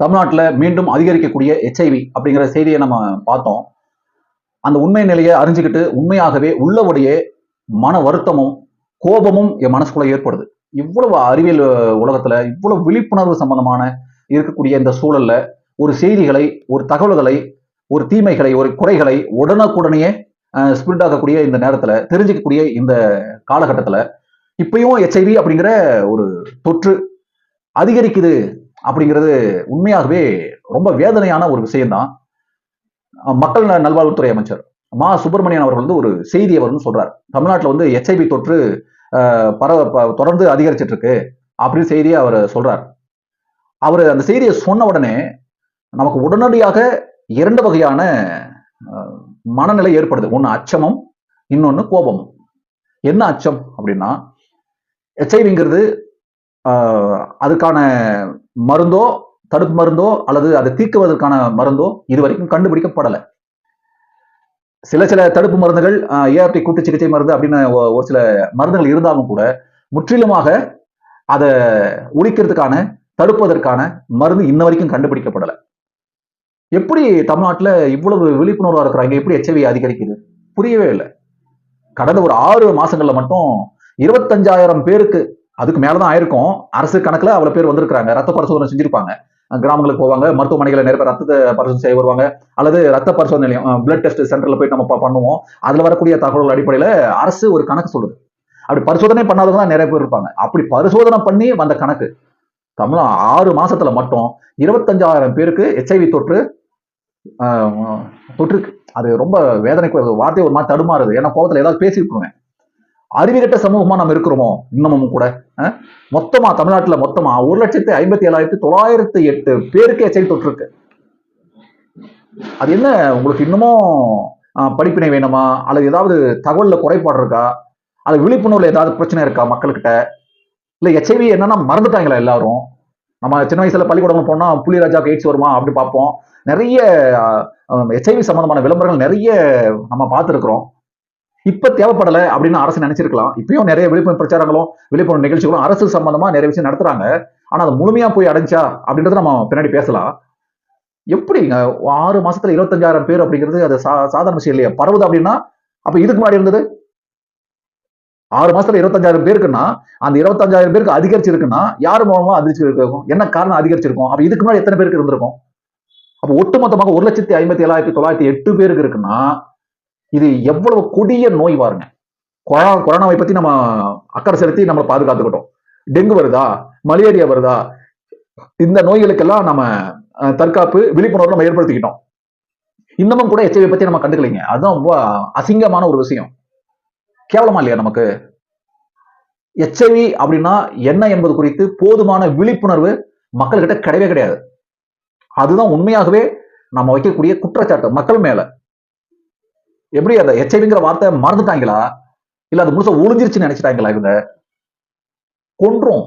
தமிழ்நாட்டில் மீண்டும் அதிகரிக்கக்கூடிய எச்ஐவி அப்படிங்கிற செய்தியை நம்ம பார்த்தோம். அந்த உண்மை நிலையை அறிஞ்சுக்கிட்டு உண்மையாகவே உள்ளபடியே மன வருத்தமும் கோபமும் என் மனசுக்குள்ள ஏற்படுது. இவ்வளவு அறிவியல் உலகத்துல இவ்வளவு விழிப்புணர்வு சம்பந்தமான இருக்கக்கூடிய இந்த சூழல்ல ஒரு செய்திகளை ஒரு தகவல்களை ஒரு தீமைகளை ஒரு குறைகளை உடனுக்குடனேயே ஸ்பிரிட் ஆகக்கூடிய இந்த நேரத்துல தெரிஞ்சுக்கக்கூடிய இந்த காலகட்டத்துல இப்பயும் எச்ஐவி அப்படிங்கிற ஒரு தொற்று அதிகரிக்குது. அப்படிங்கிறது உண்மையாகவே ரொம்ப வேதனையான ஒரு விஷயம்தான். மக்கள் நல்வாழ்வுத்துறை அமைச்சர் மா. சுப்பிரமணியன் அவர்கள் வந்து ஒரு செய்தி அவர் வந்து சொல்றார். தமிழ்நாட்டில் வந்து எச்ஐவி தொற்று பரவ ப- தொடர்ந்து அதிகரிச்சிட்டு இருக்கு அப்படின்னு செய்தியை அவர் சொல்றார். அவர் அந்த செய்தியை சொன்ன உடனே நமக்கு உடனடியாக இரண்டு வகையான மனநிலை ஏற்படுது. ஒன்று அச்சமும் இன்னொன்று கோபமும். என்ன அச்சம் அப்படின்னா எச்ஐவிங்கிறது அதுக்கான மருந்தோ தடுப்பு மருந்தோ அல்லது அதை தீர்க்குவதற்கான மருந்தோ இது வரைக்கும் கண்டுபிடிக்கப்படலை. சில சில தடுப்பு மருந்துகள் ஏஆர்டி கூட்டு சிகிச்சை மருந்து அப்படின்னு ஒரு சில மருந்துகள் இருந்தாலும் கூட முற்றிலுமாக அதை ஒழிக்கிறதுக்கான தடுப்பதற்கான மருந்து இன்ன வரைக்கும் கண்டுபிடிக்கப்படலை. எப்படி தமிழ்நாட்டில் இவ்வளவு விழிப்புணர்வா இருக்கிறாங்க? எப்படி எச்ஐவி அதிகரிக்குது? புரியவே இல்லை. கடந்த ஒரு ஆறு மாசங்கள்ல மட்டும் இருபத்தஞ்சாயிரம் பேருக்கு அதுக்கு மேலதான் ஆயிருக்கும். அரசு கணக்குல அவ்வளவு பேர் வந்திருக்காங்க ரத்த பரிசோதனை செஞ்சிருப்பாங்க. கிராமங்களுக்கு போவாங்க. மருத்துவமனைகளை நிறைய பேர் ரத்தத்தை பரிசோதனை செய்ய வருவாங்க. அல்லது ரத்த பரிசோதனை நிலையம் பிளட் டெஸ்ட் சென்டர்ல போய் நம்ம பண்ணுவோம். அதுல வரக்கூடிய தகவல்கள் அடிப்படையில அரசு ஒரு கணக்கு சொல்லுது. அப்படி பரிசோதனை பண்ணாதவங்க தான் நிறைய பேர் இருப்பாங்க. அப்படி பரிசோதனை பண்ணி வந்த கணக்கு தமிழ் ஆறு மாசத்துல மட்டும் இருபத்தஞ்சாயிரம் பேருக்கு எச்ஐவி தொற்று தொற்றுக்கு அது ரொம்ப வேதனைக்கு வார்த்தை ஒரு மாதிரி தடுமாறுது. ஏன்னா கோபத்தில் ஏதாவது பேசியிருக்கோங்க அறிவிகட்ட சமூகமா நம்ம இருக்கிறோமோ? இன்னமும் கூட மொத்தமா தமிழ்நாட்டுல மொத்தமா ஒரு லட்சத்தி ஐம்பத்தி ஏழாயிரத்தி தொள்ளாயிரத்தி எட்டு பேருக்கு எச்சரிக்கை தொற்று இருக்கு அது என்ன உங்களுக்கு இன்னமும் படிப்பினை வேணுமா? அல்லது ஏதாவது தகவல்ல குறைபாடு இருக்கா? அது விழிப்புணர்வுல ஏதாவது பிரச்சனை இருக்கா மக்கள்கிட்ட? இல்ல எச்ஐவி என்னன்னா மறந்துட்டாங்களா எல்லாரும்? நம்ம சின்ன வயசுல பள்ளிக்கூடம் போனா புலிராஜாக்கு எய்ட்ஸ் வருமா அப்படி பார்ப்போம். நிறைய எச்ஐவி சம்பந்தமான விளம்பரங்கள் நிறைய நம்ம பார்த்துருக்குறோம். இப்ப தேவைப்படலை அப்படின்னு அரசு நினைச்சிருக்கலாம். இப்பயும் நிறைய விழிப்புணர்வு பிரச்சாரங்களும் விழிப்புணர்வு நிகழ்ச்சிகளும் அரசு சம்பந்தமா நிறைய விஷயம் நடத்துறாங்க. ஆனா அது முழுமையா போய் அடைஞ்சா அப்படின்றத நம்ம பின்னாடி பேசலாம். எப்படிங்க ஆறு மாசத்துல இருபத்தஞ்சாயிரம் பேர் அப்படிங்கிறது அது சா- சாதாரண விஷயம் இல்லையா. பரவுது அப்படின்னா அப்ப இதுக்கு முன்னாடி இருந்தது? ஆறு மாசத்துல இருபத்தஞ்சாயிரம் பேருக்குன்னா அந்த இருபத்தஞ்சாயிரம் பேருக்கு அதிகரிச்சிருக்குன்னா யார் மூலமா அதிகரிச்சிருக்கும்? என்ன காரணம் அதிகரிச்சிருக்கும்? அப்ப இதுக்கு முன்னாடி எத்தனை பேருக்கு இருந்திருக்கும்? அப்ப ஒட்டுமொத்தமாக ஒரு லட்சத்தி ஐம்பத்தி ஏழாயிரத்தி தொள்ளாயிரத்தி எட்டு பேருக்கு இருக்குன்னா இது எவ்வளவு கொடிய நோய் பாருங்க. கொரோனா கொரோனாவை பத்தி நம்ம அக்கறை செலுத்தி நம்மளை பாதுகாத்துக்கிட்டோம். டெங்கு வருதா? மலேரியா வருதா? இந்த நோய்களுக்கெல்லாம் நம்ம அஹ், தற்காப்பு விழிப்புணர்வு நம்ம ஏற்படுத்திக்கிட்டோம். இன்னமும் கூட எச்ஐவி பத்தி நம்ம கண்டுக்கலைங்க. அதுதான் ரொம்ப அசிங்கமான ஒரு விஷயம். கேவலமா இல்லையா நமக்கு? எச்ஐவி அப்படின்னா என்ன என்பது குறித்து போதுமான விழிப்புணர்வு மக்கள்கிட்ட கிடையவே கிடையாது. அதுதான் உண்மையாகவே நம்ம வைக்கக்கூடிய குற்றச்சாட்டு மக்கள் மேல. எப்படி அந்த ஹெச்ஐவிங்கிற வார்த்தை மறந்துட்டாங்களா? இல்ல அது முழுசா ஒளிஞ்சிருச்சுன்னு நினைச்சிட்டாங்களா இவங்க? கொன்றும்.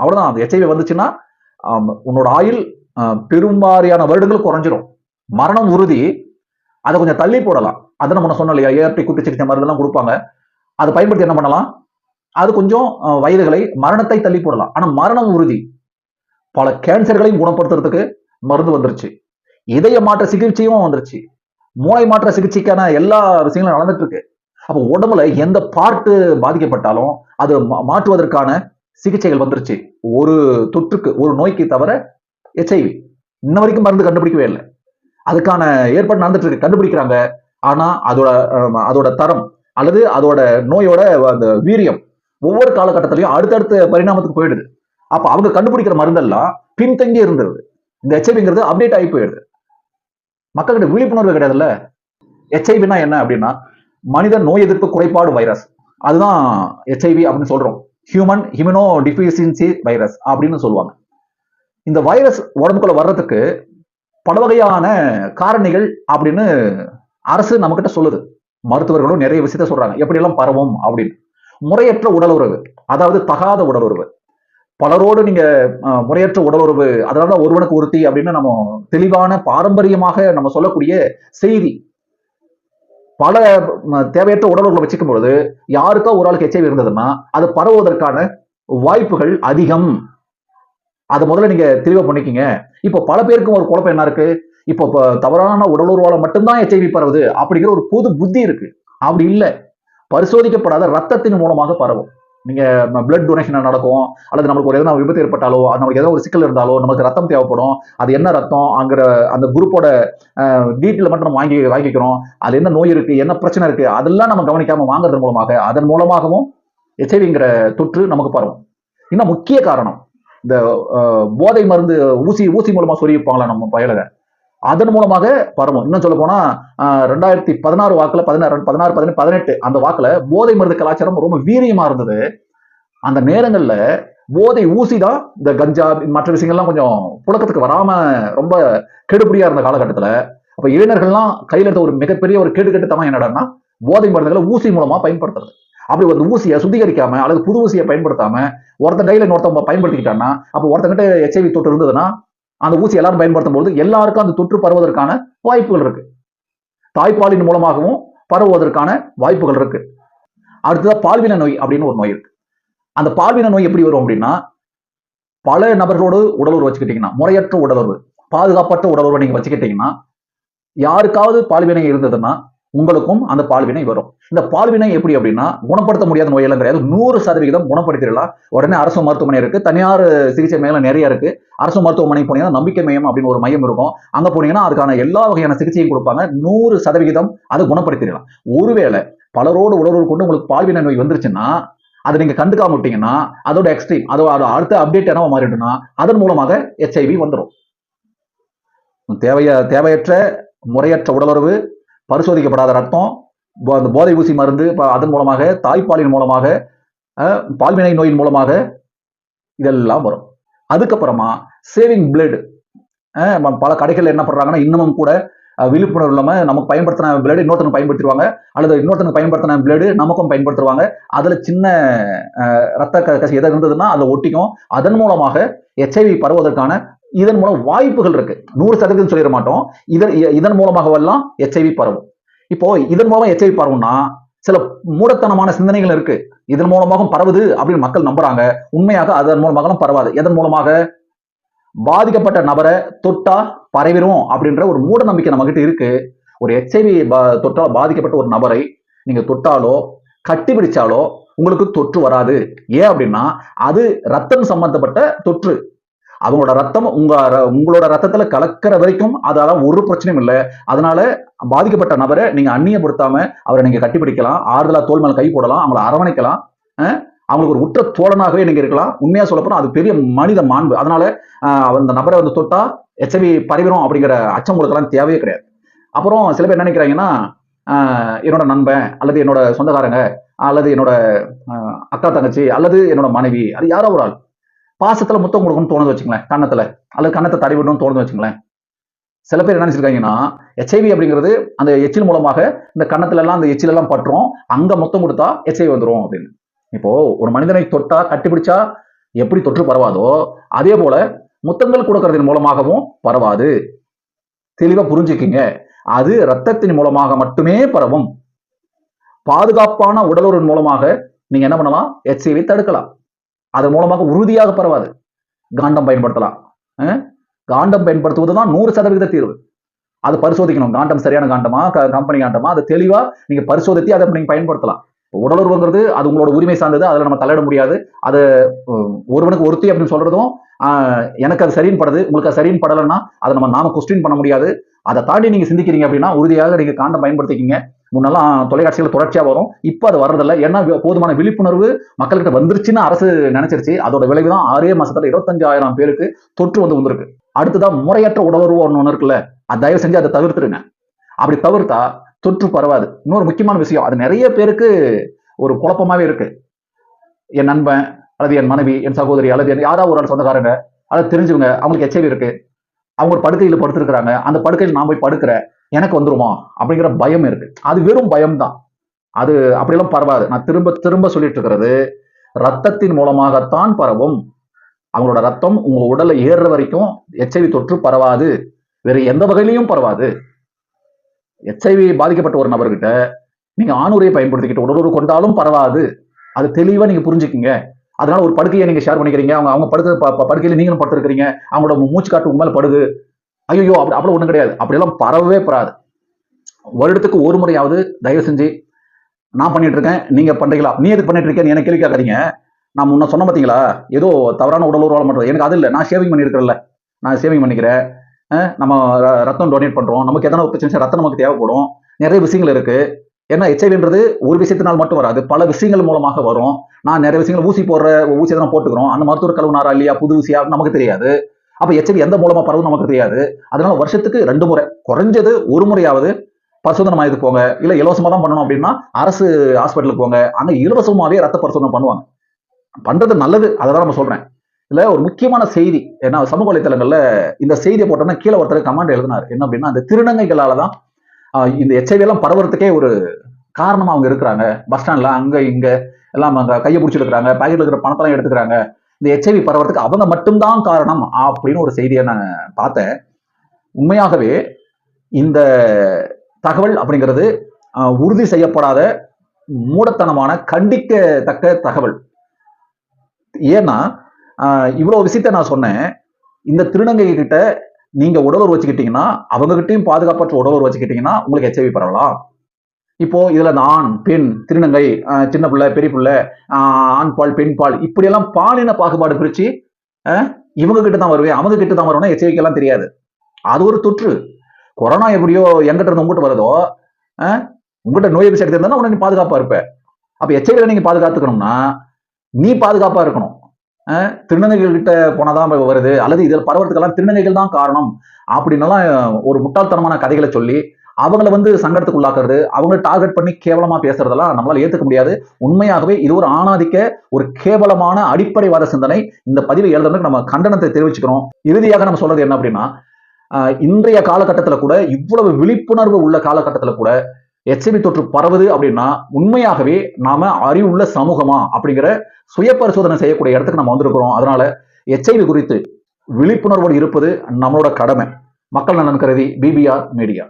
அவ்வளவுதான். அந்த ஹெச்ஐவி வந்துச்சுன்னா உன்னோட ஆயுள் ஆஹ், பெரும்பாரியான வருடங்கள் குறைஞ்சிரும். மரணம் உறுதி. அதை கொஞ்சம் தள்ளி போடலாம். அதை நம்ம சொன்னோம் இல்லையா? ஏஆர்டி கூட்டு சிகிச்சை மருந்தெல்லாம் கொடுப்பாங்க. அதை பயன்படுத்தி என்ன பண்ணலாம்? அது கொஞ்சம் வயதுகளை மரணத்தை தள்ளி போடலாம். ஆனா மரணம் உறுதி. பல கேன்சர்களையும் குணப்படுத்துறதுக்கு மருந்து வந்துருச்சு. இதய மாற்ற சிகிச்சையும் வந்துருச்சு. மூளை மாற்ற சிகிச்சைக்கான எல்லா விஷயங்களும் நடந்துட்டு இருக்கு அப்போ உடம்புல எந்த பார்ட்டு பாதிக்கப்பட்டாலும் அது மா- மாற்றுவதற்கான சிகிச்சைகள் வந்துருச்சு. ஒரு தொற்றுக்கு ஒரு நோய்க்கு தவிர எச்ஐவி இன்ன வரைக்கும் மருந்து கண்டுபிடிக்கவே இல்லை. அதுக்கான ஏற்பாடு நடந்துட்டு இருக்கு கண்டுபிடிக்கிறாங்க. ஆனா அதோட அதோட தரம் அல்லது அதோட நோயோட அந்த வீரியம் ஒவ்வொரு காலகட்டத்திலையும் அடுத்தடுத்த பரிணாமத்துக்கு போயிடுது. அப்ப அவங்க கண்டுபிடிக்கிற மருந்தெல்லாம் பின்தங்கி இருந்தது இந்த எச்ஐவிங்கிறது அப்டேட் ஆகி போயிடுது. மக்கள்கிட்ட விழிப்புணர்வு கிடையாதுல்ல? எச்ஐவினா என்ன அப்படின்னா மனித நோய் எதிர்ப்பு குறைபாடு வைரஸ் அதுதான் எச்ஐவி அப்படின்னு சொல்றோம். ஹியூமன் ஹியூமனோ டிஃபிஷியன்சி வைரஸ் அப்படின்னு சொல்லுவாங்க. இந்த வைரஸ் உடம்புக்குள்ள வர்றதுக்கு பல வகையான காரணிகள் அப்படின்னு அரசு நம்மகிட்ட சொல்லுது. மருத்துவர்களும் நிறைய விஷயத்த சொல்றாங்க. எப்படியெல்லாம் பரவும் அப்படின்னு. முறையற்ற உடல் உறவு அதாவது தகாத உடல் உறவு பலரோடு நீங்க முறையற்ற உடலுறவு அதனால ஒருவனுக்கு ஒருத்தி அப்படின்னு நம்ம தெளிவான பாரம்பரியமாக நம்ம சொல்லக்கூடிய செய்தி. பல தேவையற்ற உடலுறவுகளை வச்சுக்கும் பொழுது யாருக்கா ஒரு ஆளுக்கு எச்ஐவி இருந்ததுன்னா அது பரவுவதற்கான வாய்ப்புகள் அதிகம். அதை முதல்ல நீங்க தெளிவா பண்ணிக்கிங்க. இப்போ பல பேருக்கும் ஒரு குழப்பம் என்ன இருக்கு? இப்போ இப்போ தவறான உடலுறவால மட்டும்தான் எச்ஐவி பரவுது அப்படிங்கிற ஒரு பொது புத்தி இருக்கு. அப்படி இல்லை. பரிசோதிக்கப்படாத ரத்தத்தின் மூலமாக பரவும். நீங்கள் பிளட் டொனேஷன் நடக்கும் அல்லது நம்மளுக்கு ஒரு எதனா விபத்து ஏற்பட்டாலோ நமக்கு ஏதோ ஒரு சிக்கல் இருந்தாலோ நமக்கு ரத்தம் தேவைப்படும். அது என்ன ரத்தம் அங்கிற அந்த குரூப்போட டீட்டெயில் மட்டும் நம்ம வாங்கி வாங்கிக்கிறோம். அது என்ன நோய் இருக்குது என்ன பிரச்சனை இருக்குது அதெல்லாம் நம்ம கவனிக்காமல் வாங்குறது மூலமாக அதன் மூலமாகவும் எச்ஐவிங்கிற தொற்று நமக்கு பரவும். இன்னும் முக்கிய காரணம் இந்த போதை மருந்து ஊசி ஊசி மூலமாக சொல்லியிருப்பாங்களா நம்ம பயலுக? அதன் மூலமாக பரவும். இன்னும் சொல்ல போனா ரெண்டாயிரத்தி பதினாறு வாக்குல பதினாறு பதினாறு பதினெட்டு பதினெட்டு அந்த வாக்குல போதை மருந்து கலாச்சாரம் ரொம்ப வீரியமா இருந்தது. அந்த நேரங்கள்ல போதை ஊசி தான் இந்த கஞ்சா மற்ற விஷயங்கள்லாம் கொஞ்சம் புழக்கத்துக்கு வராம ரொம்ப கெடுபடியா இருந்த காலகட்டத்துல. அப்ப இளைஞர்கள்லாம் கையில எடுத்த ஒரு மிகப்பெரிய ஒரு கேடு கெட்டுத்தனம் என்னடான்னா போதை மருந்துகளை ஊசி மூலமா பயன்படுத்துறது. அப்படி ஒரு ஊசியை சுத்திகரிக்காம அல்லது புது ஊசியை பயன்படுத்தாம ஒருத்தன் கையில இன்னொருத்தவங்க பயன்படுத்திக்கிட்டான்னா அப்போ ஒருத்தங்கிட்ட எச்ஐவி தொற்று இருந்ததுன்னா அந்த ஊசி எல்லாரும் பயன்படுத்தும் பொழுது எல்லாருக்கும் அந்த தொற்று பரவுவதற்கான வாய்ப்புகள் இருக்கு. தாய்ப்பாலின் மூலமாகவும் பரவுவதற்கான வாய்ப்புகள் இருக்கு. அடுத்ததா பால்வின நோய் அப்படின்னு ஒரு நோய் இருக்கு. அந்த பால்வின நோய் எப்படி வரும் அப்படின்னா பல நபர்களோடு உடலுறவு வச்சுக்கிட்டீங்கன்னா முறையற்ற உடலுறவு பாதுகாப்பற்ற உடலுறவு நீங்க வச்சுக்கிட்டீங்கன்னா யாருக்காவது பால்வினை இருந்ததுன்னா உங்களுக்கும் அந்த பால்வினை வரும். இந்த பால்வினை எப்படி அப்படின்னா குணப்படுத்த முடியாத நோயெல்லாம் கிடையாது. நூறு சதவிகிதம் குணப்படுத்திடலாம். உடனே அரசு மருத்துவமனை இருக்கு. தனியார் சிகிச்சை மையம் நிறைய இருக்கு. அரசு மருத்துவமனை போனீங்கன்னா நம்பிக்கை மையம் அப்படின்னு ஒரு மையம் இருக்கும். அங்க போனீங்கன்னா அதுக்கான எல்லா வகையான சிகிச்சையும் கொடுப்பாங்க. நூறு சதவிகிதம் அதை குணப்படுத்திடலாம். ஒருவேளை பலரோடு உடலோடு கொண்டு உங்களுக்கு பால்வினை நோய் வந்துருச்சுன்னா அதை நீங்க கண்டுக்காம விட்டீங்கன்னா அதோட எக்ஸ்ட்ரீம் அதோட அடுத்த அப்டேட் என்னவா மாறிடும்னா அதன் மூலமாக எச்ஐவி வந்துடும் தேவைய தேவையற்ற முறையற்ற உடலுறவு பரிசோதிக்கப்படாத ரத்தம் போ- அந்த போதை ஊசி மருந்து ப- அதன் மூலமாக தாய்ப்பாலின் மூலமாக பால்வினை நோயின் மூலமாக இதெல்லாம் வரும். அதுக்கப்புறமா சேவிங் பிளட் பல கடைகள் என்ன பண்ணுறாங்கன்னா இன்னமும் கூட விழிப்புணர்வு இல்லாமல் நமக்கு பயன்படுத்தின பிளேடு இன்னொருத்தனுக்கு பயன்படுத்திடுவாங்க. அல்லது இன்னொருத்தனுக்கு பயன்படுத்தின பிளேடு நமக்கும் பயன்படுத்துவாங்க அதில் சின்ன ரத்த கசி எதாவது இருந்ததுன்னா அதை ஒட்டிக்கும். அதன் மூலமாக எச்ஐவி பரவுவதற்கான இதன் மூலம் வாய்ப்புகள் இருக்கு. நூறு சதவீதம் சொல்லிட மாட்டோம். இதன் இதன் மூலமாகவெல்லாம் எச்ஐவி பரவும். இப்போ இதன் மூலமா எச்ஐவி பரவும்னா சில மூடத்தனமான சிந்தனைகள் இருக்கு. இதன் மூலமாகவும் பரவுது அப்படின்னு மக்கள் நம்புறாங்க. உண்மையாக அதன் மூலமாகலாம் பரவாது. எதன் மூலமாக? பாதிக்கப்பட்ட நபரை தொட்டா பரவிடும் அப்படின்ற ஒரு மூட நம்பிக்கை நம்மகிட்ட இருக்கு. ஒரு எச்ஐவி தொட்டால் பாதிக்கப்பட்ட ஒரு நபரை நீங்க தொட்டாலோ கட்டிப்பிடிச்சாலோ உங்களுக்கு தொற்று வராது. ஏன் அப்படின்னா அது ரத்தம் சம்பந்தப்பட்ட தொற்று. அவங்களோட ரத்தம் உங்க ர- உங்களோட ரத்தத்துல கலக்கிற வரைக்கும் அதால ஒரு பிரச்சனையும் இல்லை. அதனால பாதிக்கப்பட்ட நபரை நீங்க அந்நியப்படுத்தாம அவரை நீங்க கட்டிப்பிடிக்கலாம். ஆறுதலா தோல் மேல கை போடலாம். அவங்கள அரவணைக்கலாம். அவங்களுக்கு ஒரு உற்ற தோழனாகவே நீங்க இருக்கலாம். உண்மையா சொல்ல அது பெரிய மனித மாண்பு. அதனால அந்த நபரை வந்து தொட்டா எச்ஐவி பரவிடும் அப்படிங்கிற அச்சம் உங்களுக்கு எல்லாம் தேவையே கிடையாது. அப்புறம் சில பேர் என்ன நினைக்கிறாங்கன்னா என்னோட நண்பன் அல்லது என்னோட சொந்தக்காரங்க அல்லது என்னோட அக்கா தங்கச்சி அல்லது என்னோட மனைவி அது யாரோ ஒரு ஆள். பாசத்துல முத்தம் கொடுக்கணும்னு தோணுது வச்சுங்களேன் கண்ணத்துல அல்லது கண்ணத்தை தடவி விடணும்னு தோணுது வச்சுங்களேன் சில பேர் என்ன நினைச்சிருக்காங்கன்னா எச்ஐவி அப்படிங்கிறது அந்த எச்சில் மூலமாக இந்த கன்னத்துல எல்லாம் அந்த எச்சில் எல்லாம் பட்டுரும். அங்க முத்தம் கொடுத்தா எச்ஐவி வந்துரும் அப்படின்னு. இப்போ ஒரு மனிதனை தொட்டா கட்டிப்பிடிச்சா எப்படி தொற்று பரவாதோ அதே போல முத்தங்கள் கொடுக்கறதன் மூலமாகவும் பரவாது. தெளிவா புரிஞ்சுக்கிங்க. அது ரத்தத்தின் மூலமாக மட்டுமே பரவும். பாதுகாப்பான உடலுறவின் மூலமாக நீங்க என்ன பண்ணலாம்? எச்ஐவி தடுக்கலாம். அதன் மூலமாக உறுதியாக பரவாது. காண்டம் பயன்படுத்தலாம். காண்டம் பயன்படுத்துவது தான் நூறு சதவீத தீர்வு. அது பரிசோதிக்கணும். காண்டம் சரியான காண்டமா? க- கம்பெனி காண்டமா? அதை தெளிவா நீங்க பரிசோதித்து அதை நீங்க பயன்படுத்தலாம். உடலுறவுங்கிறது அது உங்களோட உரிமை சார்ந்தது. அதுல நம்ம தலையிட முடியாது. அது ஒருவனுக்கு ஒருத்தி அப்படின்னு சொல்றதும் ஆஹ், எனக்கு அது சரியின் படுது. உங்களுக்கு அது சரியின் படலைன்னா அதை நம்ம நாம கொஸ்டின் பண்ண முடியாது. அதை தாண்டி நீங்க சிந்திக்கிறீங்க அப்படின்னா உறுதியாக நீங்க காண்டம் பயன்படுத்திக்கிங்க. முன்னெல்லாம் தொலைக்காட்சிகள் தொடர்ச்சியாக வரும். இப்போ அது வர்றதில்ல. ஏன்னா போதுமான விழிப்புணர்வு மக்கள்கிட்ட வந்துருச்சுன்னு அரசு நினைச்சிருச்சு. அதோட விளைவு தான் ஆறே மாசத்துல இருபத்தஞ்சாயிரம் பேருக்கு தொற்று வந்து வந்திருக்கு. அடுத்ததான் முறையற்ற உடலுறவு ஒன்று ஒன்று இருக்குல்ல அது தயவு செஞ்சு அதை தவிர்த்துருங்க. அப்படி தவிர்த்தா தொற்று பரவாது. இன்னொரு முக்கியமான விஷயம் அது நிறைய பேருக்கு ஒரு குழப்பமாவே இருக்கு. என் நண்பன் அல்லது என் மனைவி என் சகோதரி அல்லது என் யாராவது ஒரு ஆள் சொந்தக்காரங்க அதை தெரிஞ்சவங்க அவங்களுக்கு எச்சவி இருக்கு. அவங்க ஒரு படுக்கையில் படுத்திருக்கிறாங்க. அந்த படுக்கையில் நான் போய் படுக்கிறேன். எனக்கு வந்துருமா? அப்படிங்கிற பயம் இருக்கு. அது வெறும் பயம் தான் அது அப்படியெல்லாம் பரவாது. நான் திரும்ப திரும்ப சொல்லிட்டு இருக்கிறது ரத்தத்தின் மூலமாகத்தான் பரவும். அவங்களோட ரத்தம் உங்க உடல்ல ஏறுற வரைக்கும் எச்ஐவி தொற்று பரவாது. வேற எந்த வகையிலையும் பரவாது. எச்ஐவி பாதிக்கப்பட்ட ஒரு நபர்கிட்ட நீங்க ஆணுரையை பயன்படுத்திக்கிட்டு உடலுறவு கொண்டாலும் பரவாது. அது தெளிவா நீங்க புரிஞ்சுக்கிங்க. அதனால ஒரு படுக்கையை நீங்க ஷேர் பண்ணிக்கிறீங்க. அவங்க அவங்க படுத்து ப- படுக்கையில நீங்களும் படுத்திருக்கிறீங்க. அவங்களோட மூச்சு காட்டு உண்மையில படுது. ஐயோ அப்படி அப்படி ஒன்றும் கிடையாது. அப்படியெல்லாம் பரவவே பராது வருடத்துக்கு ஒரு முறையாவது தயவு செஞ்சு நான் பண்ணிட்டு இருக்கேன் நீங்க பண்றீங்களா? நீ எதுக்கு பண்ணிட்டு இருக்கேன்னு எனக்கு கேள்வி கேட்காதீங்க. நான் முன்ன சொன்ன பார்த்தீங்களா ஏதோ தவறான உடல் உருவாக மாட்டோம் எனக்கு அது இல்லை. நான் சேவிங் பண்ணியிருக்கிறேன்ல. நான் சேவிங் பண்ணிக்கிறேன். நம்ம ரத்தம் டொனேட் பண்றோம். நமக்கு எதனா ஒரு பிரச்சனை ரத்தம் நமக்கு தேவைப்படும். நிறைய விஷயங்கள் இருக்கு. ஏன்னா ஹெச்ஐவின்றது ஒரு விஷயத்தினால் மட்டும் வராது. பல விஷயங்கள் மூலமாக வரும். நான் நிறைய விஷயங்கள் ஊசி போடுற ஊசி எதனா போட்டுக்கிறோம். அந்த மருத்துவர் கழுவுனாரா இல்லையா? புது ஊசியா நமக்கு தெரியாது. அப்ப எச்ஐவி எந்த மூலமா பரவும் நமக்கு தெரியாது. அதனால வருஷத்துக்கு ரெண்டு முறை குறைஞ்சது ஒரு முறையாவது பரிசோதனை மையத்துக்கு போங்க. இல்ல இலவசமா தான் பண்ணணும் அப்படின்னா அரசு ஹாஸ்பிட்டலுக்கு போங்க. அங்க இலவசமாவே ரத்த பரிசோதனை பண்ணுவாங்க. பண்றது நல்லது. அதை தான் நம்ம சொல்றேன். இல்ல ஒரு முக்கியமான செய்தி ஏன்னா சமூக வலைத்தளங்கள்ல இந்த செய்தியை போட்டோம்னா கீழே ஒருத்தர் கமெண்ட் எழுதினார். என்ன அப்படின்னா அந்த திருநங்கைகளால தான் இந்த எச்ஐவி எல்லாம் பரவுறதுக்கே ஒரு காரணமா அவங்க இருக்கிறாங்க. பஸ் ஸ்டாண்ட்ல அங்க இங்க எல்லாம் அங்க கையை பிடிச்சிருக்கிறாங்க பாக்கெட்ல இருக்கிற பணத்தெல்லாம் எடுத்துக்கிறாங்க. இந்த எச்ஐவி பரவறதுக்கு அவங்க மட்டும்தான் காரணம் அப்படின்னு ஒரு செய்தியை நான் பார்த்தேன். உண்மையாகவே இந்த தகவல் அப்படிங்கிறது உறுதி செய்யப்படாத மூடத்தனமான கண்டிக்கத்தக்க தகவல். ஏன்னா இவ்வளவு விஷயத்த நான் சொன்னேன். இந்த திருநங்கை கிட்ட நீங்க உடலூர் வச்சுக்கிட்டீங்கன்னா அவங்ககிட்டயும் பாதுகாப்பற்ற உடலூர் வச்சுக்கிட்டீங்கன்னா உங்களுக்கு எச்ஐவி பரவலாம். இப்போ இதுல அந்த ஆண் பெண் திருநங்கை சின்ன பிள்ளை பெரிய பிள்ளை ஆண் பால் பெண் பால் இப்படியெல்லாம் பாலின பாகுபாடு பிரிச்சு இவங்க கிட்ட தான் வருவேன் அவங்க கிட்ட தான் வருவேன் எச்சரிக்கைகள்லாம் தெரியாது. அது ஒரு தொற்று. கொரோனா எப்படியோ எங்கிட்ட இருந்து உங்ககிட்ட வருதோ உங்ககிட்ட நோய் எதிர்ப்பு எடுத்து இருந்தா உடனே பாதுகாப்பா இருப்ப. அப்ப எச்சரிக்கையில நீங்க பாதுகாத்துக்கணும்னா நீ பாதுகாப்பா இருக்கணும். திருநங்கைகள் கிட்ட போனாதான் வருது அல்லது இதில் பரவறதுக்கெல்லாம் திருநங்கைகள் தான் காரணம் அப்படின்னலாம் ஒரு முட்டாள்தனமான கதைகளை சொல்லி அவங்கள வந்து சங்கடத்துக்கு உள்ளாக்குறது அவங்க டார்கெட் பண்ணி கேவலமா பேசுறதெல்லாம் நம்மளால ஏத்துக்க முடியாது. உண்மையாகவே இது ஒரு ஆணாதிக்க ஒரு கேவலமான அடிப்படைவாத சிந்தனை. இந்த பதிவை எழுதுறதுக்கு நம்ம கண்டனத்தை தெரிவிச்சுக்கிறோம். இறுதியாக நம்ம சொல்றது என்ன அப்படின்னா இன்றைய காலகட்டத்தில் கூட இவ்வளவு விழிப்புணர்வு உள்ள காலகட்டத்தில் கூட எச்ஐவி தொற்று பரவுது அப்படின்னா உண்மையாகவே நாம அறிவுள்ள சமூகமா அப்படிங்கிற சுய பரிசோதனை செய்யக்கூடிய இடத்துக்கு நம்ம வந்திருக்கிறோம். அதனால எச்ஐவி குறித்து விழிப்புணர்வோடு இருப்பது நம்மளோட கடமை. மக்கள் நலன் கருதி பிபிஆர் மீடியா